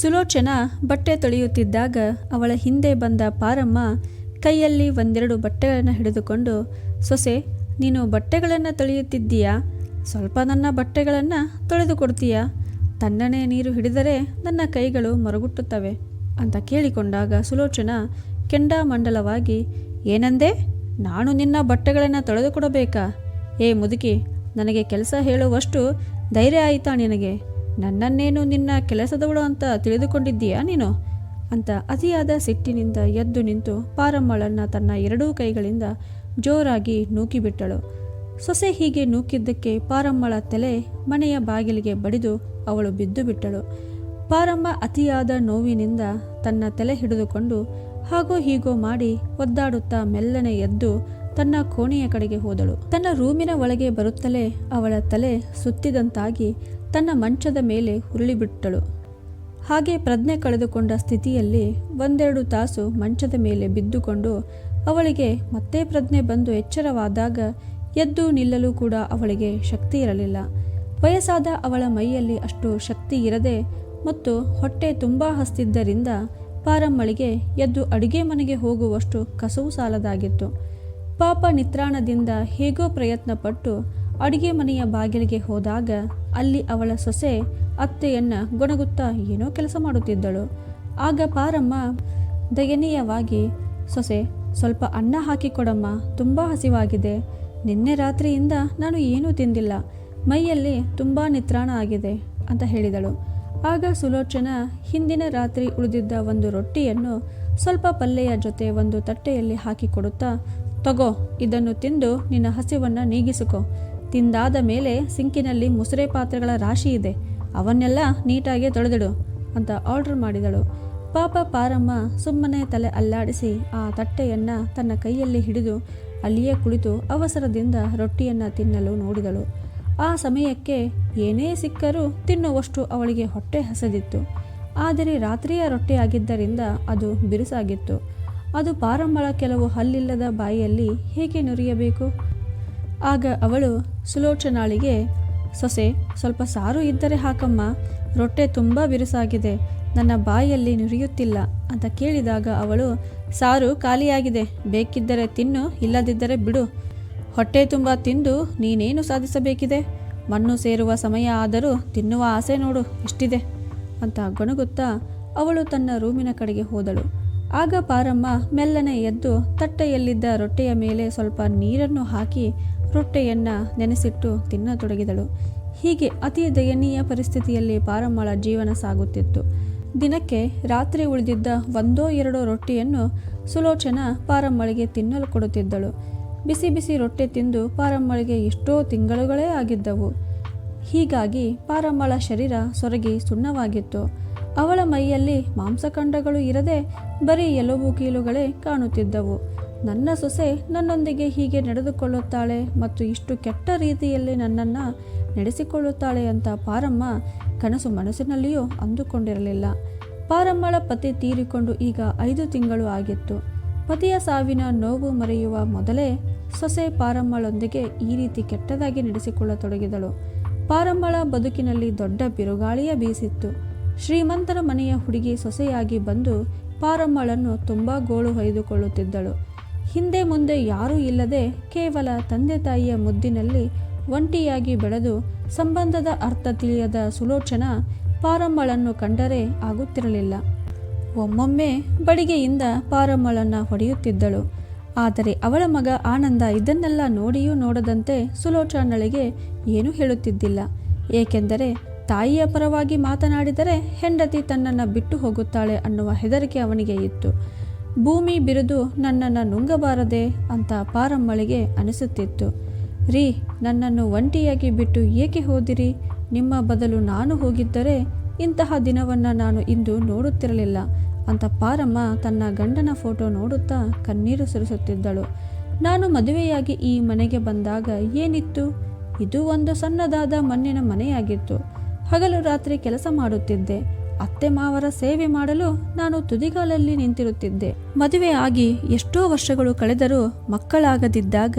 ಸುಲೋಚನ ಬಟ್ಟೆ ತೊಳೆಯುತ್ತಿದ್ದಾಗ ಅವಳ ಹಿಂದೆ ಬಂದ ಪಾರಮ್ಮ ಕೈಯಲ್ಲಿ ಒಂದೆರಡು ಬಟ್ಟೆಗಳನ್ನು ಹಿಡಿದುಕೊಂಡು, ಸೊಸೆ, ನೀನು ಬಟ್ಟೆಗಳನ್ನು ತೊಳೆಯುತ್ತಿದ್ದೀಯಾ? ಸ್ವಲ್ಪ ನನ್ನ ಬಟ್ಟೆಗಳನ್ನು ತೊಳೆದು ಕೊಡ್ತೀಯಾ ತಣ್ಣನೆ ನೀರು ಹಿಡಿದರೆ ನನ್ನ ಕೈಗಳು ಮರುಗುಟ್ಟುತ್ತವೆ ಅಂತ ಕೇಳಿಕೊಂಡಾಗ ಸುಲೋಚನ ಕೆಂಡಾಮಂಡಲವಾಗಿ, ಏನಂದೆ? ನಾನು ನಿನ್ನ ಬಟ್ಟೆಗಳನ್ನು ತೊಳೆದುಕೊಡಬೇಕಾ? ಏ ಮುದುಕಿ, ನನಗೆ ಕೆಲಸ ಹೇಳುವಷ್ಟು ಧೈರ್ಯ ಆಯಿತಾ ನಿನಗೆ? ನನ್ನನ್ನೇನು ನಿನ್ನ ಕೆಲಸದವಳು ಅಂತ ತಿಳಿದುಕೊಂಡಿದ್ದೀಯಾ ನೀನು? ಅಂತ ಅತಿಯಾದ ಸಿಟ್ಟಿನಿಂದ ಎದ್ದು ನಿಂತು ಪಾರಮ್ಮಳನ್ನು ತನ್ನ ಎರಡೂ ಕೈಗಳಿಂದ ಜೋರಾಗಿ ನೂಕಿಬಿಟ್ಟಳು. ಸೊಸೆ ಹೀಗೆ ನೂಕಿದ್ದಕ್ಕೆ ಪಾರಮ್ಮಳ ತಲೆ ಮನೆಯ ಬಾಗಿಲಿಗೆ ಬಡಿದು ಅವಳು ಬಿದ್ದು ಬಿಟ್ಟಳು ಪಾರಮ್ಮ ಅತಿಯಾದ ನೋವಿನಿಂದ ತನ್ನ ತಲೆ ಹಿಡಿದುಕೊಂಡು ಹಾಗೋ ಹೀಗೋ ಮಾಡಿ ಒದ್ದಾಡುತ್ತಾ ಮೆಲ್ಲನೆ ಎದ್ದು ತನ್ನ ಕೋಣೆಯ ಕಡೆಗೆ ಹೋದಳು. ತನ್ನ ರೂಮಿನ ಒಳಗೆ ಬರುತ್ತಲೇ ಅವಳ ತಲೆ ಸುತ್ತಿದಂತಾಗಿ ತನ್ನ ಮಂಚದ ಮೇಲೆ ಉರುಳಿಬಿಟ್ಟಳು ಹಾಗೆ ಪ್ರಜ್ಞೆ ಕಳೆದುಕೊಂಡ ಸ್ಥಿತಿಯಲ್ಲಿ ಒಂದೆರಡು ತಾಸು ಮಂಚದ ಮೇಲೆ ಬಿದ್ದುಕೊಂಡು ಅವಳಿಗೆ ಮತ್ತೆ ಪ್ರಜ್ಞೆ ಬಂದು ಎಚ್ಚರವಾದಾಗ ಎದ್ದು ನಿಲ್ಲಲು ಕೂಡ ಅವಳಿಗೆ ಶಕ್ತಿ ಇರಲಿಲ್ಲ. ವಯಸ್ಸಾದ ಅವಳ ಮೈಯಲ್ಲಿ ಅಷ್ಟು ಶಕ್ತಿ ಇರದೆ ಮತ್ತು ಹೊಟ್ಟೆ ತುಂಬ ಹಸ್ತಿದ್ದರಿಂದ ಪಾರಮ್ಮಳಿಗೆ ಎದ್ದು ಅಡುಗೆ ಮನೆಗೆ ಹೋಗುವಷ್ಟು ಕಸವು ಸಾಲದಾಗಿತ್ತು. ಪಾಪ ನಿತ್ರಾಣದಿಂದ ಹೇಗೋ ಪ್ರಯತ್ನಪಟ್ಟು ಅಡುಗೆ ಮನೆಯ ಬಾಗಿಲಿಗೆ ಹೋದಾಗ ಅಲ್ಲಿ ಅವಳ ಸೊಸೆ ಅತ್ತೆಯನ್ನ ಗೊಣಗುತ್ತಾ ಏನೋ ಕೆಲಸ ಮಾಡುತ್ತಿದ್ದಳು. ಆಗ ಪಾರಮ್ಮ, ದಯನೀಯವಾಗಿ, ಸೊಸೆ, ಸ್ವಲ್ಪ ಅನ್ನ ಹಾಕಿಕೊಡಮ್ಮ, ತುಂಬ ಹಸಿವಾಗಿದೆ. ನಿನ್ನೆ ರಾತ್ರಿಯಿಂದ ನಾನು ಏನೂ ತಿಂದಿಲ್ಲ. ಮೈಯಲ್ಲಿ ತುಂಬ ನಿತ್ರಾಣ ಆಗಿದೆ ಅಂತ ಹೇಳಿದಳು. ಆಗ ಸುಲೋಚನ, ಹಿಂದಿನ ರಾತ್ರಿ ಉಳಿದಿದ್ದ ಒಂದು ರೊಟ್ಟಿಯನ್ನು ಸ್ವಲ್ಪ ಪಲ್ಲೆಯ ಜೊತೆ ಒಂದು ತಟ್ಟೆಯಲ್ಲಿ ಹಾಕಿಕೊಡುತ್ತಾ, ತಗೋ, ಇದನ್ನು ತಿಂದು ನಿನ್ನ ಹಸಿವನ್ನು ನೀಗಿಸಿಕೊ. ತಿಂದಾದ ಮೇಲೆ ಸಿಂಕಿನಲ್ಲಿ ಮುಸುರೆ ಪಾತ್ರೆಗಳ ರಾಶಿ ಇದೆ. ಅವನ್ನೆಲ್ಲ ನೀಟಾಗಿ ತೊಳೆದಿಡು ಅಂತ ಆರ್ಡರ್ ಮಾಡಿದಳು. ಪಾಪ ಪಾರಮ್ಮ ಸುಮ್ಮನೆ ತಲೆ ಅಲ್ಲಾಡಿಸಿ ಆ ತಟ್ಟೆಯನ್ನು ತನ್ನ ಕೈಯಲ್ಲಿ ಹಿಡಿದು ಅಲ್ಲಿಯೇ ಕುಳಿತು ಅವಸರದಿಂದ ರೊಟ್ಟಿಯನ್ನು ತಿನ್ನಲು ನೋಡಿದಳು. ಆ ಸಮಯಕ್ಕೆ ಏನೇ ಸಿಕ್ಕರೂ ತಿನ್ನುವಷ್ಟು ಅವಳಿಗೆ ಹೊಟ್ಟೆ ಹಸದಿತ್ತು. ಆದರೆ ರಾತ್ರಿಯ ರೊಟ್ಟಿಯಾಗಿದ್ದರಿಂದ ಅದು ಬಿರುಸಾಗಿತ್ತು. ಅದು ಪಾರಮ್ಮಳ ಕೆಲವು ಹಲ್ಲಿಲ್ಲದ ಬಾಯಿಯಲ್ಲಿ ಹೇಗೆ ನುರಿಯಬೇಕು? ಆಗ ಅವಳು ಸುಲೋಚನಾಳಿಗೆ, ಸೊಸೆ, ಸ್ವಲ್ಪ ಸಾರು ಇದ್ದರೆ ಹಾಕಮ್ಮ, ರೊಟ್ಟೆ ತುಂಬ ಬಿರುಸಾಗಿದೆ, ನನ್ನ ಬಾಯಲ್ಲಿ ನುರಿಯುತ್ತಿಲ್ಲ ಅಂತ ಕೇಳಿದಾಗ ಅವಳು, ಸಾರು ಖಾಲಿಯಾಗಿದೆ, ಬೇಕಿದ್ದರೆ ತಿನ್ನು, ಇಲ್ಲದಿದ್ದರೆ ಬಿಡು. ಹೊಟ್ಟೆ ತುಂಬ ತಿಂದು ನೀನೇನು ಸಾಧಿಸಬೇಕಿದೆ? ಮಣ್ಣು ಸೇರುವ ಸಮಯ ಆದರೂ ತಿನ್ನುವ ಆಸೆ ನೋಡು ಎಷ್ಟಿದೆ ಅಂತ ಗೊಣಗುತ್ತಾ ಅವಳು ತನ್ನ ರೂಮಿನ ಕಡೆಗೆ ಹೋದಳು. ಆಗ ಪಾರಮ್ಮ ಮೆಲ್ಲನೆ ಎದ್ದು ತಟ್ಟೆಯಲ್ಲಿದ್ದ ರೊಟ್ಟೆಯ ಮೇಲೆ ಸ್ವಲ್ಪ ನೀರನ್ನು ಹಾಕಿ ರೊಟ್ಟೆಯನ್ನು ನೆನೆಸಿಟ್ಟು ತಿನ್ನತೊಡಗಿದಳು. ಹೀಗೆ ಅತಿ ದಯನೀಯ ಪರಿಸ್ಥಿತಿಯಲ್ಲಿ ಪಾರಮ್ಮಳ ಜೀವನ ಸಾಗುತ್ತಿತ್ತು. ದಿನಕ್ಕೆ ರಾತ್ರಿ ಉಳಿದಿದ್ದ ಒಂದೋ ಎರಡೋ ರೊಟ್ಟಿಯನ್ನು ಸುಲೋಚನ ಪಾರಮ್ಮಳಿಗೆ ತಿನ್ನಲು ಕೊಡುತ್ತಿದ್ದಳು. ಬಿಸಿ ಬಿಸಿ ರೊಟ್ಟೆ ತಿಂದು ಪಾರಮ್ಮಳಿಗೆ ಎಷ್ಟೋ ತಿಂಗಳುಗಳೇ ಆಗಿದ್ದವು. ಹೀಗಾಗಿ ಪಾರಮ್ಮಳ ಶರೀರ ಸೊರಗಿ ಸುಣ್ಣವಾಗಿತ್ತು. ಅವಳ ಮೈಯಲ್ಲಿ ಮಾಂಸಖಂಡಗಳು ಇರದೆ ಬರೀ ಎಲುಬು ಕೀಲುಗಳೇ ಕಾಣುತ್ತಿದ್ದವು. ನನ್ನ ಸೊಸೆ ನನ್ನೊಂದಿಗೆ ಹೀಗೆ ನಡೆದುಕೊಳ್ಳುತ್ತಾಳೆ ಮತ್ತು ಇಷ್ಟು ಕೆಟ್ಟ ರೀತಿಯಲ್ಲಿ ನನ್ನನ್ನು ನಡೆಸಿಕೊಳ್ಳುತ್ತಾಳೆ ಅಂತ ಪಾರಮ್ಮ ಕನಸು ಮನಸ್ಸಿನಲ್ಲಿಯೂ ಅಂದುಕೊಂಡಿರಲಿಲ್ಲ. ಪಾರಮ್ಮಳ ಪತಿ ತೀರಿಕೊಂಡು ಈಗ ಐದು ತಿಂಗಳು ಆಗಿತ್ತು. ಪತಿಯ ಸಾವಿನ ನೋವು ಮರೆಯುವ ಮೊದಲೇ ಸೊಸೆ ಪಾರಮ್ಮಳೊಂದಿಗೆ ಈ ರೀತಿ ಕೆಟ್ಟದಾಗಿ ನಡೆಸಿಕೊಳ್ಳತೊಡಗಿದಳು. ಪಾರಮ್ಮಳ ಬದುಕಿನಲ್ಲಿ ದೊಡ್ಡ ಬಿರುಗಾಳಿಯ ಬೀಸಿತ್ತು. ಶ್ರೀಮಂತರ ಮನೆಯ ಹುಡುಗಿ ಸೊಸೆಯಾಗಿ ಬಂದು ಪಾರಮ್ಮಳನ್ನು ತುಂಬ ಗೋಳು ಹೊಯ್ದುಕೊಳ್ಳುತ್ತಿದ್ದಳು. ಹಿಂದೆ ಮುಂದೆ ಯಾರೂ ಇಲ್ಲದೆ ಕೇವಲ ತಂದೆ ತಾಯಿಯ ಮುದ್ದಿನಲ್ಲಿ ಒಂಟಿಯಾಗಿ ಬೆಳೆದು ಸಂಬಂಧದ ಅರ್ಥ ತಿಳಿಯದ ಸುಲೋಚನ ಪಾರಮ್ಮಳನ್ನು ಕಂಡರೆ ಆಗುತ್ತಿರಲಿಲ್ಲ. ಒಮ್ಮೊಮ್ಮೆ ಬಡಿಗೆಯಿಂದ ಪಾರಮ್ಮಳನ್ನು ಹೊಡೆಯುತ್ತಿದ್ದಳು. ಆದರೆ ಅವಳ ಮಗ ಆನಂದ ಇದನ್ನೆಲ್ಲ ನೋಡಿಯೂ ನೋಡದಂತೆ ಸುಲೋಚನಳಿಗೆ ಏನೂ ಹೇಳುತ್ತಿದ್ದಿಲ್ಲ. ಏಕೆಂದರೆ ತಾಯಿಯ ಪರವಾಗಿ ಮಾತನಾಡಿದರೆ ಹೆಂಡತಿ ತನ್ನನ್ನು ಬಿಟ್ಟು ಹೋಗುತ್ತಾಳೆ ಅನ್ನುವ ಹೆದರಿಕೆ ಅವನಿಗೆ ಇತ್ತು. ಭೂಮಿ ಬಿರಿದು ನನ್ನನ್ನು ನುಂಗಬಾರದೆ ಅಂತ ಪಾರಮ್ಮಳಿಗೆ ಅನಿಸುತ್ತಿತ್ತು. ರೀ, ನನ್ನನ್ನು ಒಂಟಿಯಾಗಿ ಬಿಟ್ಟು ಏಕೆ ಹೋದಿರಿ? ನಿಮ್ಮ ಬದಲು ನಾನು ಹೋಗಿದ್ದರೆ ಇಂತಹ ದಿನವನ್ನು ನಾನು ಇಂದು ನೋಡುತ್ತಿರಲಿಲ್ಲ ಅಂತ ಪಾರಮ್ಮ ತನ್ನ ಗಂಡನ ಫೋಟೋ ನೋಡುತ್ತಾ ಕಣ್ಣೀರು ಸುರಿಸುತ್ತಿದ್ದಳು. ನಾನು ಮದುವೆಯಾಗಿ ಈ ಮನೆಗೆ ಬಂದಾಗ ಏನಿತ್ತು? ಇದು ಒಂದು ಸಣ್ಣದಾದ ಮಣ್ಣಿನ ಮನೆಯಾಗಿತ್ತು. ಹಗಲು ರಾತ್ರಿ ಕೆಲಸ ಮಾಡುತ್ತಿದ್ದೆ. ಅತ್ತೆ ಮಾವರ ಸೇವೆ ಮಾಡಲು ನಾನು ತುದಿಗಾಲಲ್ಲಿ ನಿಂತಿರುತ್ತಿದ್ದೆ. ಮದುವೆ ಆಗಿ ಎಷ್ಟೋ ವರ್ಷಗಳು ಕಳೆದರೂ ಮಕ್ಕಳಾಗದಿದ್ದಾಗ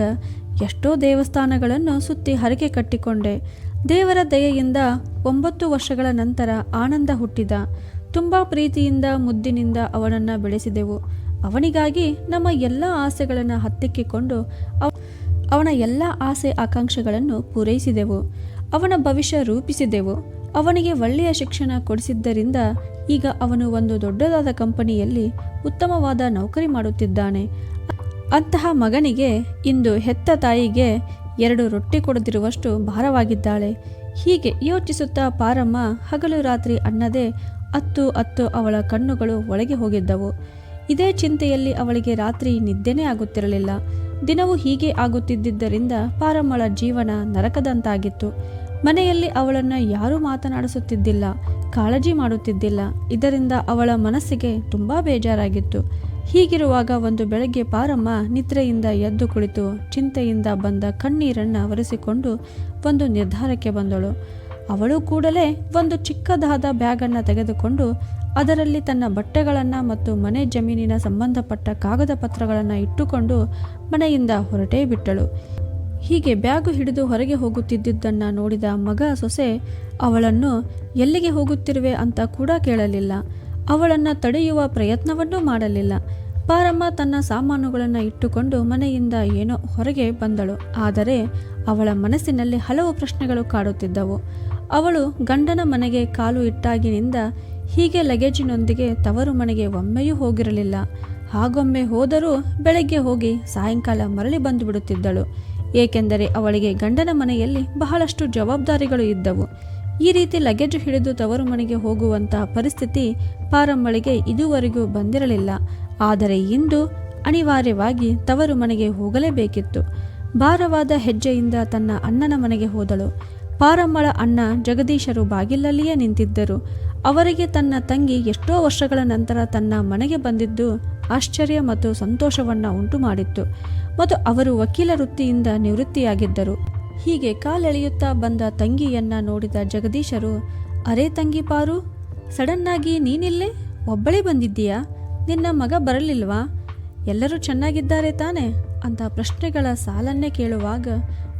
ಎಷ್ಟೋ ದೇವಸ್ಥಾನಗಳನ್ನು ಸುತ್ತಿ ಹರಕೆ ಕಟ್ಟಿಕೊಂಡೆ. ದೇವರ ದಯೆಯಿಂದ ಒಂಬತ್ತು ವರ್ಷಗಳ ನಂತರ ಆನಂದ ಹುಟ್ಟಿದ. ತುಂಬ ಪ್ರೀತಿಯಿಂದ ಮುದ್ದಿನಿಂದ ಅವನನ್ನು ಬೆಳೆಸಿದೆವು. ಅವನಿಗಾಗಿ ನಮ್ಮ ಎಲ್ಲ ಆಸೆಗಳನ್ನು ಹತ್ತಿಕ್ಕಿಕೊಂಡು ಅವ- ಅವನ ಎಲ್ಲ ಆಸೆ ಆಕಾಂಕ್ಷೆಗಳನ್ನು ಪೂರೈಸಿದೆವು. ಅವನ ಭವಿಷ್ಯ ರೂಪಿಸಿದೆವು. ಅವನಿಗೆ ಒಳ್ಳೆಯ ಶಿಕ್ಷಣ ಕೊಡಿಸಿದ್ದರಿಂದ ಈಗ ಅವನು ಒಂದು ದೊಡ್ಡದಾದ ಕಂಪನಿಯಲ್ಲಿ ಉತ್ತಮವಾದ ನೌಕರಿ ಮಾಡುತ್ತಿದ್ದಾನೆ. ಅಂತಹ ಮಗನಿಗೆ ಇಂದು ಹೆತ್ತ ತಾಯಿಗೆ ಎರಡು ರೊಟ್ಟಿ ಕೊಡದಿರುವಷ್ಟು ಭಾರವಾಗಿದ್ದಾಳೆ. ಹೀಗೆ ಯೋಚಿಸುತ್ತಾ ಪಾರಮ್ಮ ಹಗಲು ರಾತ್ರಿ ಅನ್ನದೇ ಅತ್ತು ಅತ್ತು ಅವಳ ಕಣ್ಣುಗಳು ಒಳಗೆ ಹೋಗಿದ್ದವು. ಇದೇ ಚಿಂತೆಯಲ್ಲಿ ಅವಳಿಗೆ ರಾತ್ರಿ ನಿದ್ದೆನೇ ಆಗುತ್ತಿರಲಿಲ್ಲ. ದಿನವೂ ಹೀಗೆ ಆಗುತ್ತಿದ್ದರಿಂದ ಪಾರಮ್ಮಳ ಜೀವನ ನರಕದಂತಾಗಿತ್ತು. ಮನೆಯಲ್ಲಿ ಅವಳನ್ನು ಯಾರೂ ಮಾತನಾಡಿಸುತ್ತಿದ್ದಿಲ್ಲ, ಕಾಳಜಿ ಮಾಡುತ್ತಿದ್ದಿಲ್ಲ. ಇದರಿಂದ ಅವಳ ಮನಸ್ಸಿಗೆ ತುಂಬ ಬೇಜಾರಾಗಿತ್ತು. ಹೀಗಿರುವಾಗ ಒಂದು ಬೆಳಗ್ಗೆ ಪಾರಮ್ಮ ನಿದ್ರೆಯಿಂದ ಎದ್ದು ಕುಳಿತು ಚಿಂತೆಯಿಂದ ಬಂದ ಕಣ್ಣೀರನ್ನು ಒರೆಸಿಕೊಂಡು ಒಂದು ನಿರ್ಧಾರಕ್ಕೆ ಬಂದಳು. ಅವಳು ಕೂಡಲೇ ಒಂದು ಚಿಕ್ಕದಾದ ಬ್ಯಾಗನ್ನು ತೆಗೆದುಕೊಂಡು ಅದರಲ್ಲಿ ತನ್ನ ಬಟ್ಟೆಗಳನ್ನು ಮತ್ತು ಮನೆ ಜಮೀನಿನ ಸಂಬಂಧಪಟ್ಟ ಕಾಗದ ಪತ್ರಗಳನ್ನು ಇಟ್ಟುಕೊಂಡು ಮನೆಯಿಂದ ಹೊರಟೇ ಬಿಟ್ಟಳು. ಹೀಗೆ ಬ್ಯಾಗು ಹಿಡಿದು ಹೊರಗೆ ಹೋಗುತ್ತಿದ್ದುದನ್ನು ನೋಡಿದ ಮಗ ಸೊಸೆ, ಅವಳನ್ನು ಎಲ್ಲಿಗೆ ಹೋಗುತ್ತಿರುವೆ ಅಂತ ಕೂಡ ಕೇಳಲಿಲ್ಲ. ಅವಳನ್ನು ತಡೆಯುವ ಪ್ರಯತ್ನವನ್ನೂ ಮಾಡಲಿಲ್ಲ. ಪಾರಮ್ಮ ತನ್ನ ಸಾಮಾನುಗಳನ್ನು ಇಟ್ಟುಕೊಂಡು ಮನೆಯಿಂದ ಏನೋ ಹೊರಗೆ ಬಂದಳು. ಆದರೆ ಅವಳ ಮನಸ್ಸಿನಲ್ಲಿ ಹಲವು ಪ್ರಶ್ನೆಗಳು ಕಾಡುತ್ತಿದ್ದವು. ಅವಳು ಗಂಡನ ಮನೆಗೆ ಕಾಲು ಇಟ್ಟಾಗಿನಿಂದ ಹೀಗೆ ಲಗೇಜಿನೊಂದಿಗೆ ತವರು ಮನೆಗೆ ಒಮ್ಮೆಯೂ ಹೋಗಿರಲಿಲ್ಲ. ಹಾಗೊಮ್ಮೆ ಹೋದರೂ ಬೆಳಗ್ಗೆ ಹೋಗಿ ಸಾಯಂಕಾಲ ಮರಳಿ ಬಂದು ಬಿಡುತ್ತಿದ್ದಳು. ಏಕೆಂದರೆ ಅವಳಿಗೆ ಗಂಡನ ಮನೆಯಲ್ಲಿ ಬಹಳಷ್ಟು ಜವಾಬ್ದಾರಿಗಳು ಇದ್ದವು. ಈ ರೀತಿ ಲಗೇಜ್ ಹಿಡಿದು ತವರು ಮನೆಗೆ ಹೋಗುವಂತಹ ಪರಿಸ್ಥಿತಿ ಪಾರಮ್ಮಳಿಗೆ ಇದುವರೆಗೂ ಬಂದಿರಲಿಲ್ಲ. ಆದರೆ ಇಂದು ಅನಿವಾರ್ಯವಾಗಿ ತವರು ಮನೆಗೆ ಹೋಗಲೇಬೇಕಿತ್ತು. ಭಾರವಾದ ಹೆಜ್ಜೆಯಿಂದ ತನ್ನ ಅಣ್ಣನ ಮನೆಗೆ ಹೋದಳು. ಪಾರಮ್ಮಳ ಅಣ್ಣ ಜಗದೀಶರು ಬಾಗಿಲಲ್ಲಿಯೇ ನಿಂತಿದ್ದರು. ಅವರಿಗೆ ತನ್ನ ತಂಗಿ ಎಷ್ಟೋ ವರ್ಷಗಳ ನಂತರ ತನ್ನ ಮನೆಗೆ ಬಂದಿದ್ದು ಆಶ್ಚರ್ಯ ಮತ್ತು ಸಂತೋಷವನ್ನ ಉಂಟು ಮಾಡಿತ್ತು ಮತ್ತು ಅವರು ವಕೀಲ ವೃತ್ತಿಯಿಂದ ನಿವೃತ್ತಿಯಾಗಿದ್ದರು. ಹೀಗೆ ಕಾಲೆಳೆಯುತ್ತಾ ಬಂದ ತಂಗಿಯನ್ನ ನೋಡಿದ ಜಗದೀಶರು, ಅರೇ ತಂಗಿ ಪಾರು, ಸಡನ್ನಾಗಿ ನೀನಿಲ್ಲೇ? ಒಬ್ಬಳೇ ಬಂದಿದ್ದೀಯಾ? ನಿನ್ನ ಮಗ ಬರಲಿಲ್ವಾ? ಎಲ್ಲರೂ ಚೆನ್ನಾಗಿದ್ದಾರೆ ತಾನೆ? ಅಂತ ಪ್ರಶ್ನೆಗಳ ಸಾಲನ್ನೇ ಕೇಳುವಾಗ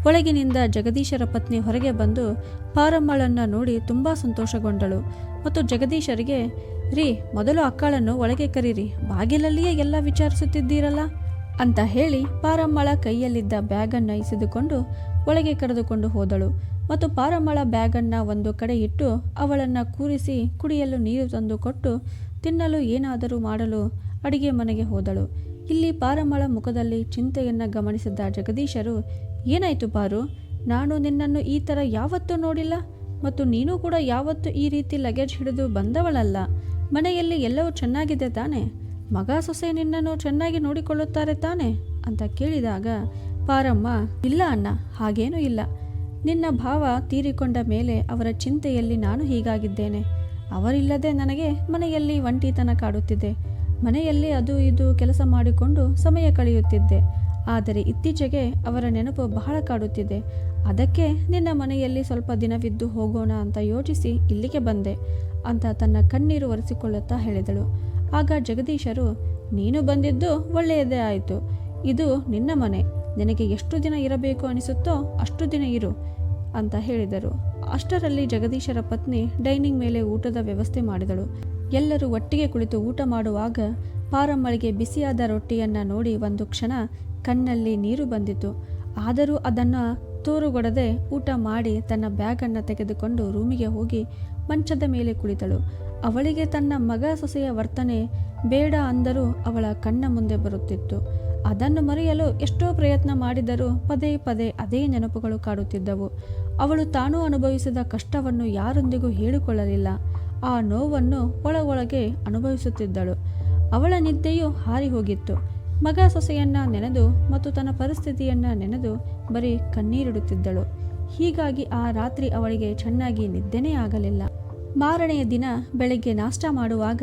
ಒಳಗಿನಿಂದ ಜಗದೀಶರ ಪತ್ನಿ ಹೊರಗೆ ಬಂದು ಪಾರಮ್ಮಳನ್ನು ನೋಡಿ ತುಂಬ ಸಂತೋಷಗೊಂಡಳು. ಮತ್ತು ಜಗದೀಶರಿಗೆ, ರೀ, ಮೊದಲು ಅಕ್ಕಳನ್ನು ಒಳಗೆ ಕರೀರಿ, ಬಾಗಿಲಲ್ಲಿಯೇ ಎಲ್ಲ ವಿಚಾರಿಸುತ್ತಿದ್ದೀರಲ್ಲ? ಅಂತ ಹೇಳಿ ಪಾರಮ್ಮಳ ಕೈಯಲ್ಲಿದ್ದ ಬ್ಯಾಗನ್ನು ಇಸಿದುಕೊಂಡು ಒಳಗೆ ಕರೆದುಕೊಂಡು ಹೋದಳು. ಮತ್ತು ಪಾರಮ್ಮಳ ಬ್ಯಾಗನ್ನು ಒಂದು ಕಡೆ ಇಟ್ಟು ಅವಳನ್ನು ಕೂರಿಸಿ ಕುಡಿಯಲು ನೀರು ತಂದು ಕೊಟ್ಟು ತಿನ್ನಲು ಏನಾದರೂ ಮಾಡಲು ಅಡಿಗೆ ಮನೆಗೆ ಹೋದಳು. ಇಲ್ಲಿ ಪಾರಮ್ಮಳ ಮುಖದಲ್ಲಿ ಚಿಂತೆಯನ್ನು ಗಮನಿಸಿದ್ದ ಜಗದೀಶರು ಏನಾಯಿತು ಪಾರು ನಾನು ನಿನ್ನನ್ನು ಈ ಥರ ಯಾವತ್ತೂ ನೋಡಿಲ್ಲ ಮತ್ತು ನೀನು ಕೂಡ ಯಾವತ್ತೂ ಈ ರೀತಿ ಲಗೇಜ್ ಹಿಡಿದು ಬಂದವಳಲ್ಲ. ಮನೆಯಲ್ಲಿ ಎಲ್ಲವೂ ಚೆನ್ನಾಗಿದೆ ತಾನೆ? ಮಗ ಸೊಸೆ ನಿನ್ನನ್ನು ಚೆನ್ನಾಗಿ ನೋಡಿಕೊಳ್ಳುತ್ತಾರೆ ತಾನೆ? ಅಂತ ಕೇಳಿದಾಗ, ಪಾರಮ್ಮ, ಇಲ್ಲ ಅಣ್ಣ, ಹಾಗೇನೂ ಇಲ್ಲ. ನಿನ್ನ ಭಾವ ತೀರಿಕೊಂಡ ಮೇಲೆ ಅವರ ಚಿಂತೆಯಲ್ಲಿ ನಾನು ಹೀಗಾಗಿದ್ದೇನೆ. ಅವರಿಲ್ಲದೆ ನನಗೆ ಮನೆಯಲ್ಲಿ ಒಂಟಿತನ ಕಾಡುತ್ತಿದೆ. ಮನೆಯಲ್ಲಿ ಅದು ಇದು ಕೆಲಸ ಮಾಡಿಕೊಂಡು ಸಮಯ ಕಳೆಯುತ್ತಿದ್ದೆ. ಆದರೆ ಇತ್ತೀಚೆಗೆ ಅವರ ನೆನಪು ಬಹಳ ಕಾಡುತ್ತಿದೆ. ಅದಕ್ಕೆ ನಿನ್ನ ಮನೆಯಲ್ಲಿ ಸ್ವಲ್ಪ ದಿನವಿದ್ದು ಹೋಗೋಣ ಅಂತ ಯೋಚಿಸಿ ಇಲ್ಲಿಗೆ ಬಂದೆ ಅಂತ ತನ್ನ ಕಣ್ಣೀರು ಒರೆಸಿಕೊಳ್ಳುತ್ತಾ ಹೇಳಿದಳು. ಆಗ ಜಗದೀಶರು, ನೀನು ಬಂದಿದ್ದು ಒಳ್ಳೆಯದೇ ಆಯಿತು. ಇದು ನಿನ್ನ ಮನೆ. ನಿನಗೆ ಎಷ್ಟು ದಿನ ಇರಬೇಕು ಅನಿಸುತ್ತೋ ಅಷ್ಟು ದಿನ ಇರು ಅಂತ ಹೇಳಿದರು. ಅಷ್ಟರಲ್ಲಿ ಜಗದೀಶರ ಪತ್ನಿ ಡೈನಿಂಗ್ ಮೇಲೆ ಊಟದ ವ್ಯವಸ್ಥೆ ಮಾಡಿದಳು. ಎಲ್ಲರೂ ಒಟ್ಟಿಗೆ ಕುಳಿತು ಊಟ ಮಾಡುವಾಗ ಪಾರಮ್ಮಳಿಗೆ ಬಿಸಿಯಾದ ರೊಟ್ಟಿಯನ್ನು ನೋಡಿ ಒಂದು ಕ್ಷಣ ಕಣ್ಣಲ್ಲಿ ನೀರು ಬಂದಿತು. ಆದರೂ ಅದನ್ನು ತೂರುಗೊಡದೆ ಊಟ ಮಾಡಿ ತನ್ನ ಬ್ಯಾಗನ್ನು ತೆಗೆದುಕೊಂಡು ರೂಮಿಗೆ ಹೋಗಿ ಮಂಚದ ಮೇಲೆ ಕುಳಿತಳು. ಅವಳಿಗೆ ತನ್ನ ಮಗ ಸೊಸೆಯ ವರ್ತನೆ ಬೇಡ ಅಂದರೂ ಅವಳ ಕಣ್ಣ ಮುಂದೆ ಬರುತ್ತಿತ್ತು. ಅದನ್ನು ಮರೆಯಲು ಎಷ್ಟೋ ಪ್ರಯತ್ನ ಮಾಡಿದರೂ ಪದೇ ಪದೇ ಅದೇ ನೆನಪುಗಳು ಕಾಡುತ್ತಿದ್ದವು. ಅವಳು ತಾನೂ ಅನುಭವಿಸಿದ ಕಷ್ಟವನ್ನು ಯಾರೊಂದಿಗೂ ಹೇಳಿಕೊಳ್ಳಲಿಲ್ಲ. ಆ ನೋವನ್ನು ಒಳಗೊಳಗೆ ಒಳಗೆ ಅನುಭವಿಸುತ್ತಿದ್ದಳು. ಅವಳ ನಿದ್ದೆಯು ಹಾರಿ ಹೋಗಿತ್ತು. ಮಗ ಸೊಸೆಯನ್ನ ನೆನೆದು ಮತ್ತು ತನ್ನ ಪರಿಸ್ಥಿತಿಯನ್ನ ನೆನೆದು ಬರೀ ಕಣ್ಣೀರಿಡುತ್ತಿದ್ದಳು. ಹೀಗಾಗಿ ಆ ರಾತ್ರಿ ಅವಳಿಗೆ ಚೆನ್ನಾಗಿ ನಿದ್ದೆನೇ ಆಗಲಿಲ್ಲ. ಮಾರನೆಯ ದಿನ ಬೆಳಗ್ಗೆ ನಾಷ್ಟ ಮಾಡುವಾಗ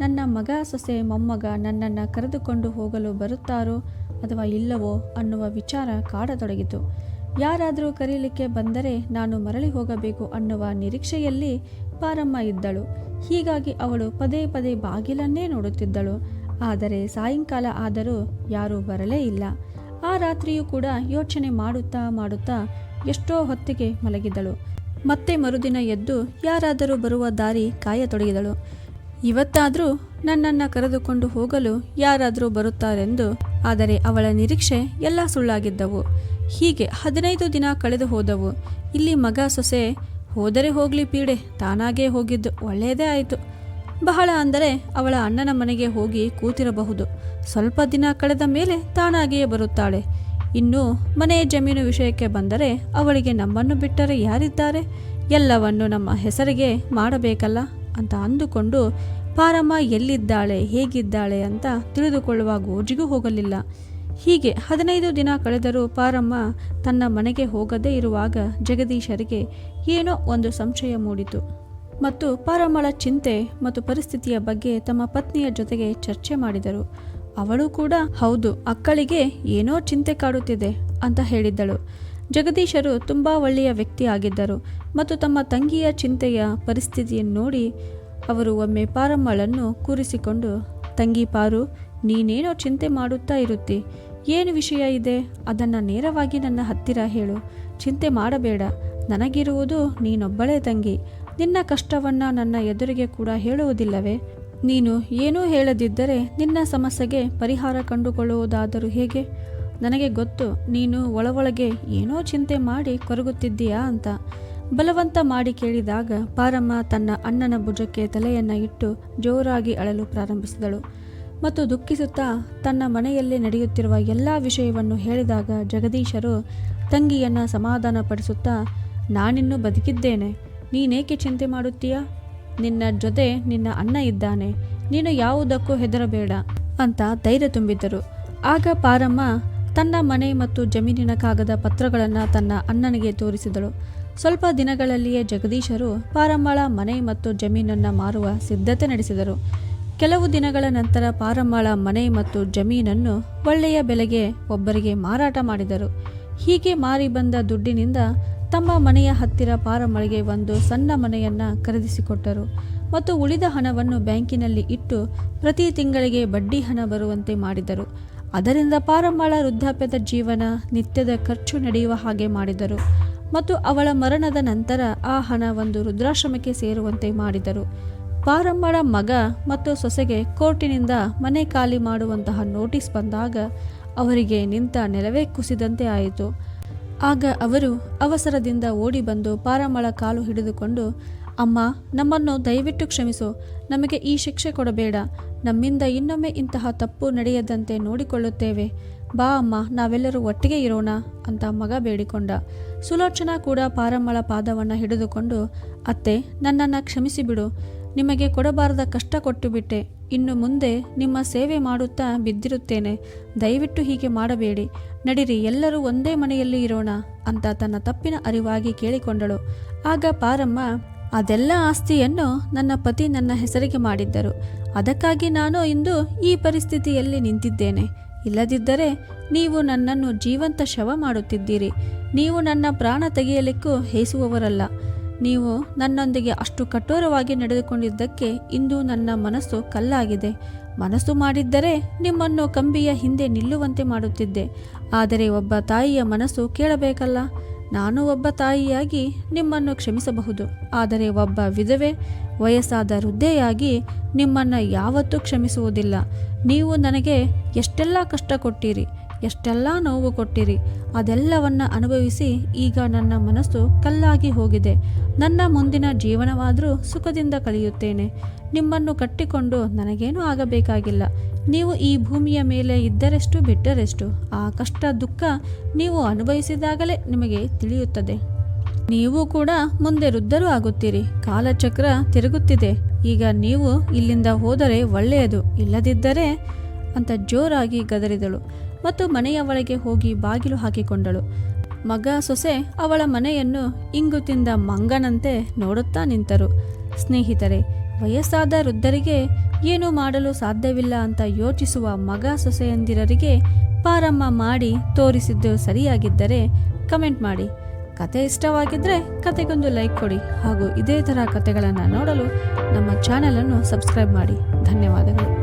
ನನ್ನ ಮಗ ಸೊಸೆ ಮೊಮ್ಮಗ ನನ್ನನ್ನು ಕರೆದುಕೊಂಡು ಹೋಗಲು ಬರುತ್ತಾರೋ ಅಥವಾ ಇಲ್ಲವೋ ಅನ್ನುವ ವಿಚಾರ ಕಾಡತೊಡಗಿತು. ಯಾರಾದರೂ ಕರೀಲಿಕ್ಕೆ ಬಂದರೆ ನಾನು ಮರಳಿ ಹೋಗಬೇಕು ಅನ್ನುವ ನಿರೀಕ್ಷೆಯಲ್ಲಿ ಪಾರಮ್ಮ ಇದ್ದಳು. ಹೀಗಾಗಿ ಅವಳು ಪದೇ ಪದೇ ಬಾಗಿಲನ್ನೇ ನೋಡುತ್ತಿದ್ದಳು. ಆದರೆ ಸಾಯಂಕಾಲ ಆದರೂ ಯಾರೂ ಬರಲೇ ಇಲ್ಲ. ಆ ರಾತ್ರಿಯೂ ಕೂಡ ಯೋಚನೆ ಮಾಡುತ್ತಾ ಮಾಡುತ್ತಾ ಎಷ್ಟೋ ಹೊತ್ತಿಗೆ ಮಲಗಿದಳು. ಮತ್ತೆ ಮರುದಿನ ಎದ್ದು ಯಾರಾದರೂ ಬರುವ ದಾರಿ ಕಾಯತೊಡಗಿದಳು ಇವತ್ತಾದರೂ ನನ್ನನ್ನು ಕರೆದುಕೊಂಡು ಹೋಗಲು ಯಾರಾದರೂ ಬರುತ್ತಾರೆಂದು, ಆದರೆ ಅವಳ ನಿರೀಕ್ಷೆ ಎಲ್ಲ ಸುಳ್ಳಾಗಿದ್ದವು. ಹೀಗೆ ಹದಿನೈದು ದಿನ ಕಳೆದು ಹೋದವು. ಇಲ್ಲಿ ಮಗ ಸೊಸೆ ಹೋದರೆ ಹೋಗಲಿ ಪೀಡೆ, ತಾನಾಗೇ ಹೋಗಿದ್ದು, ಒಳ್ಳೆಯದೇ ಆಯಿತು. ಬಹಳ ಅಂದರೆ ಅವಳ ಅಣ್ಣನ ಮನೆಗೆ ಹೋಗಿ ಕೂತಿರಬಹುದು. ಸ್ವಲ್ಪ ದಿನ ಕಳೆದ ಮೇಲೆ ತಾನಾಗಿಯೇ ಬರುತ್ತಾಳೆ. ಇನ್ನು ಮನೆ ಜಮೀನು ವಿಷಯಕ್ಕೆ ಬಂದರೆ ಅವಳಿಗೆ ನಮ್ಮನ್ನು ಬಿಟ್ಟರೆ ಯಾರಿದ್ದಾರೆ? ಎಲ್ಲವನ್ನು ನಮ್ಮ ಹೆಸರಿಗೆ ಮಾಡಬೇಕಲ್ಲ? ಅಂತ ಅಂದುಕೊಂಡು ಪಾರಮ್ಮ ಎಲ್ಲಿದ್ದಾಳೆ, ಹೇಗಿದ್ದಾಳೆ ಅಂತ ತಿಳಿದುಕೊಳ್ಳುವ ಗೋಜಿಗೂ ಹೋಗಲಿಲ್ಲ. ಹೀಗೆ ಹದಿನೈದು ದಿನ ಕಳೆದರೂ ಪಾರಮ್ಮ ತನ್ನ ಮನೆಗೆ ಹೋಗದೇ ಇರುವಾಗ ಜಗದೀಶರಿಗೆ ಏನೋ ಒಂದು ಸಂಶಯ ಮೂಡಿತು. ಮತ್ತು ಪಾರಮ್ಮಳ ಚಿಂತೆ ಮತ್ತು ಪರಿಸ್ಥಿತಿಯ ಬಗ್ಗೆ ತಮ್ಮ ಪತ್ನಿಯ ಜೊತೆಗೆ ಚರ್ಚೆ ಮಾಡಿದರು. ಅವಳು ಕೂಡ, ಹೌದು, ಅಕ್ಕಳಿಗೆ ಏನೋ ಚಿಂತೆ ಕಾಡುತ್ತಿದೆ ಅಂತ ಹೇಳಿದ್ದಳು. ಜಗದೀಶರು ತುಂಬ ಒಳ್ಳೆಯ ವ್ಯಕ್ತಿ ಆಗಿದ್ದರು ಮತ್ತು ತಮ್ಮ ತಂಗಿಯ ಚಿಂತೆಯ ಪರಿಸ್ಥಿತಿಯನ್ನು ನೋಡಿ ಅವರು ಒಮ್ಮೆ ಪಾರಮ್ಮಳನ್ನು ಕೂರಿಸಿಕೊಂಡು, ತಂಗಿ ಪಾರು, ನೀನೇನೋ ಚಿಂತೆ ಮಾಡುತ್ತಾ ಇರುತ್ತಿ? ಏನು ವಿಷಯ ಇದೆ? ಅದನ್ನು ನೇರವಾಗಿ ನನ್ನ ಹತ್ತಿರ ಹೇಳು. ಚಿಂತೆ ಮಾಡಬೇಡ. ನನಗಿರುವುದು ನೀನೊಬ್ಬಳೇ ತಂಗಿ. ನಿನ್ನ ಕಷ್ಟವನ್ನು ನನ್ನ ಎದುರಿಗೆ ಕೂಡ ಹೇಳುವುದಿಲ್ಲವೇ? ನೀನು ಏನೂ ಹೇಳದಿದ್ದರೆ ನಿನ್ನ ಸಮಸ್ಯೆಗೆ ಪರಿಹಾರ ಕಂಡುಕೊಳ್ಳುವುದಾದರೂ ಹೇಗೆ? ನನಗೆ ಗೊತ್ತು, ನೀನು ಒಳಒಳಗೆ ಏನೋ ಚಿಂತೆ ಮಾಡಿ ಕೊರಗುತ್ತಿದ್ದೀಯಾ ಅಂತ. ಬಲವಂತ ಮಾಡಿ ಕೇಳಿದಾಗ ಪಾರಮ್ಮ ತನ್ನ ಅಣ್ಣನ ಭುಜಕ್ಕೆ ತಲೆಯನ್ನು ಇಟ್ಟು ಜೋರಾಗಿ ಅಳಲು ಪ್ರಾರಂಭಿಸಿದಳು. ಮತ್ತು ದುಃಖಿಸುತ್ತಾ ತನ್ನ ಮನೆಯಲ್ಲಿ ನಡೆಯುತ್ತಿರುವ ಎಲ್ಲ ವಿಷಯವನ್ನು ಹೇಳಿದಾಗ ಜಗದೀಶರು ತಂಗಿಯನ್ನು ಸಮಾಧಾನಪಡಿಸುತ್ತಾ, ನಾನಿನ್ನೂ ಬದುಕಿದ್ದೇನೆ. ನೀನೇಕೆ ಚಿಂತೆ ಮಾಡುತ್ತೀಯಾ? ನಿನ್ನ ಜೊತೆ ನಿನ್ನ ಅಣ್ಣ ಇದ್ದಾನೆ. ನೀನು ಯಾವುದಕ್ಕೂ ಹೆದರಬೇಡ ಅಂತ ಧೈರ್ಯ ತುಂಬಿದ್ದರು. ಆಗ ಪಾರಮ್ಮ ತನ್ನ ಮನೆ ಮತ್ತು ಜಮೀನಿನ ಕಾಗದ ಪತ್ರಗಳನ್ನು ತನ್ನ ಅಣ್ಣನಿಗೆ ತೋರಿಸಿದಳು. ಸ್ವಲ್ಪ ದಿನಗಳಲ್ಲಿಯೇ ಜಗದೀಶರು ಪಾರಮ್ಮಳ ಮನೆ ಮತ್ತು ಜಮೀನನ್ನು ಮಾರುವ ಸಿದ್ಧತೆ ನಡೆಸಿದರು. ಕೆಲವು ದಿನಗಳ ನಂತರ ಪಾರಮ್ಮಳ ಮನೆ ಮತ್ತು ಜಮೀನನ್ನು ಒಳ್ಳೆಯ ಬೆಲೆಗೆ ಒಬ್ಬರಿಗೆ ಮಾರಾಟ ಮಾಡಿದರು. ಹೀಗೆ ಮಾರಿ ಬಂದ ದುಡ್ಡಿನಿಂದ ತಮ್ಮ ಮನೆಯ ಹತ್ತಿರ ಪಾರಮ್ಮಳಿಗೆ ಒಂದು ಸಣ್ಣ ಮನೆಯನ್ನು ಖರೀದಿಸಿಕೊಟ್ಟರು. ಮತ್ತು ಉಳಿದ ಹಣವನ್ನು ಬ್ಯಾಂಕಿನಲ್ಲಿ ಇಟ್ಟು ಪ್ರತಿ ತಿಂಗಳಿಗೆ ಬಡ್ಡಿ ಹಣ ಬರುವಂತೆ ಮಾಡಿದರು. ಅದರಿಂದ ಪಾರಮ್ಮಳ ವೃದ್ಧಾಪ್ಯದ ಜೀವನ ನಿತ್ಯದ ಖರ್ಚು ನಡೆಯುವ ಹಾಗೆ ಮಾಡಿದರು. ಮತ್ತು ಅವಳ ಮರಣದ ನಂತರ ಆ ಹಣ ಒಂದು ರುದ್ರಾಶ್ರಮಕ್ಕೆ ಸೇರುವಂತೆ ಮಾಡಿದರು. ಪಾರಮ್ಮಳ ಮಗ ಮತ್ತು ಸೊಸೆಗೆ ಕೋರ್ಟಿನಿಂದ ಮನೆ ಖಾಲಿ ಮಾಡುವಂತಹ ನೋಟಿಸ್ ಬಂದಾಗ ಅವರಿಗೆ ನಿಂತ ನೆಲವೇ ಕುಸಿದಂತೆ ಆಯಿತು. ಆಗ ಅವರು ಅವಸರದಿಂದ ಓಡಿ ಬಂದು ಪಾರಮ್ಮಳ ಕಾಲು ಹಿಡಿದುಕೊಂಡು, ಅಮ್ಮ, ನಮ್ಮನ್ನು ದಯವಿಟ್ಟು ಕ್ಷಮಿಸು. ನಮಗೆ ಈ ಶಿಕ್ಷೆ ಕೊಡಬೇಡ. ನಮ್ಮಿಂದ ಇನ್ನೊಮ್ಮೆ ಇಂತಹ ತಪ್ಪು ನಡೆಯದಂತೆ ನೋಡಿಕೊಳ್ಳುತ್ತೇವೆ. ಬಾ ಅಮ್ಮ, ನಾವೆಲ್ಲರೂ ಒಟ್ಟಿಗೆ ಇರೋಣ, ಅಂತ ಮಗ ಬೇಡಿಕೊಂಡ. ಸುಲೋಚನಾ ಕೂಡ ಪಾರಮ್ಮಳ ಪಾದವನ್ನು ಹಿಡಿದುಕೊಂಡು, ಅತ್ತೆ, ನನ್ನನ್ನು ಕ್ಷಮಿಸಿಬಿಡು. ನಿಮಗೆ ಕೊಡಬಾರದ ಕಷ್ಟ ಕೊಟ್ಟು ಬಿಟ್ಟೆ ಇನ್ನು ಮುಂದೆ ನಿಮ್ಮ ಸೇವೆ ಮಾಡುತ್ತಾ ಬಿದ್ದಿರುತ್ತೇನೆ. ದಯವಿಟ್ಟು ಹೀಗೆ ಮಾಡಬೇಡಿ. ನಡಿರಿ, ಎಲ್ಲರೂ ಒಂದೇ ಮನೆಯಲ್ಲಿ ಇರೋಣ ಅಂತ ತನ್ನ ತಪ್ಪಿನ ಅರಿವಾಗಿ ಕೇಳಿಕೊಂಡಳು. ಆಗ ಪಾರಮ್ಮ, ಅದೆಲ್ಲ ಆಸ್ತಿಯನ್ನು ನನ್ನ ಪತಿ ನನ್ನ ಹೆಸರಿಗೆ ಮಾಡಿದ್ದರು. ಅದಕ್ಕಾಗಿ ನಾನು ಇಂದು ಈ ಪರಿಸ್ಥಿತಿಯಲ್ಲಿ ನಿಂತಿದ್ದೇನೆ. ಇಲ್ಲದಿದ್ದರೆ ನೀವು ನನ್ನನ್ನು ಜೀವಂತ ಶವ ಮಾಡುತ್ತಿದ್ದೀರಿ. ನೀವು ನನ್ನ ಪ್ರಾಣ ತೆಗೆಯಲಿಕ್ಕೂ ಹೇಸುವವರಲ್ಲ. ನೀವು ನನ್ನೊಂದಿಗೆ ಅಷ್ಟು ಕಠೋರವಾಗಿ ನಡೆದುಕೊಂಡಿದ್ದಕ್ಕೆ ಇಂದು ನನ್ನ ಮನಸ್ಸು ಕಲ್ಲಾಗಿದೆ. ಮನಸ್ಸು ಮಾಡಿದ್ದರೆ ನಿಮ್ಮನ್ನು ಕಂಬಿಯ ಹಿಂದೆ ನಿಲ್ಲುವಂತೆ ಮಾಡುತ್ತಿದ್ದೆ. ಆದರೆ ಒಬ್ಬ ತಾಯಿಯ ಮನಸ್ಸು ಕೇಳಬೇಕಲ್ಲ. ನಾನು ಒಬ್ಬ ತಾಯಿಯಾಗಿ ನಿಮ್ಮನ್ನು ಕ್ಷಮಿಸಬಹುದು. ಆದರೆ ಒಬ್ಬ ವಿಧವೆ, ವಯಸ್ಸಾದ ವೃದ್ಧೆಯಾಗಿ ನಿಮ್ಮನ್ನು ಯಾವತ್ತೂ ಕ್ಷಮಿಸುವುದಿಲ್ಲ. ನೀವು ನನಗೆ ಎಷ್ಟೆಲ್ಲ ಕಷ್ಟ ಕೊಟ್ಟಿರಿ ಎಷ್ಟೆಲ್ಲ ನೋವು ಕೊಟ್ಟಿರಿ, ಅದೆಲ್ಲವನ್ನ ಅನುಭವಿಸಿ ಈಗ ನನ್ನ ಮನಸ್ಸು ಕಲ್ಲಾಗಿ ಹೋಗಿದೆ. ನನ್ನ ಮುಂದಿನ ಜೀವನವಾದರೂ ಸುಖದಿಂದ ಕಳೆಯುತ್ತೇನೆ ನಿಮ್ಮನ್ನು ಕಟ್ಟಿಕೊಂಡು ನನಗೇನೂ ಆಗಬೇಕಾಗಿಲ್ಲ. ನೀವು ಈ ಭೂಮಿಯ ಮೇಲೆ ಇದ್ದರೆಷ್ಟು ಬಿಟ್ಟರೆಷ್ಟು ಆ ಕಷ್ಟ ದುಃಖ ನೀವು ಅನುಭವಿಸಿದಾಗಲೇ ನಿಮಗೆ ತಿಳಿಯುತ್ತದೆ. ನೀವು ಕೂಡ ಮುಂದೆ ವೃದ್ಧರು ಆಗುತ್ತೀರಿ. ಕಾಲಚಕ್ರ ತಿರುಗುತ್ತಿದೆ. ಈಗ ನೀವು ಇಲ್ಲಿಂದ ಹೋದರೆ ಒಳ್ಳೆಯದು, ಇಲ್ಲದಿದ್ದರೆ ಅಂತ ಜೋರಾಗಿ ಗದರಿದಳು. ಮತ್ತು ಮನೆಯ ಒಳಗೆ ಹೋಗಿ ಬಾಗಿಲು ಹಾಕಿಕೊಂಡಳು. ಮಗ ಸೊಸೆ ಅವಳ ಮನೆಯನ್ನು ಇಂಗು ತಿಂದ ಮಂಗನಂತೆ ನೋಡುತ್ತಾ ನಿಂತರು. ಸ್ನೇಹಿತರೆ, ವಯಸ್ಸಾದ ವೃದ್ಧರಿಗೆ ಏನು ಮಾಡಲು ಸಾಧ್ಯವಿಲ್ಲ ಅಂತ ಯೋಚಿಸುವ ಮಗ ಸೊಸೆಯಂದಿರರಿಗೆ ಪಾರಮ್ಮ ಮಾಡಿ ತೋರಿಸಿದ್ದು ಸರಿಯಾಗಿದ್ದರೆ ಕಮೆಂಟ್ ಮಾಡಿ. ಕತೆ ಇಷ್ಟವಾಗಿದ್ದರೆ ಕತೆಗೊಂದು ಲೈಕ್ ಕೊಡಿ ಹಾಗೂ ಇದೇ ಥರ ಕತೆಗಳನ್ನು ನೋಡಲು ನಮ್ಮ ಚಾನಲನ್ನು ಸಬ್ಸ್ಕ್ರೈಬ್ ಮಾಡಿ. ಧನ್ಯವಾದಗಳು.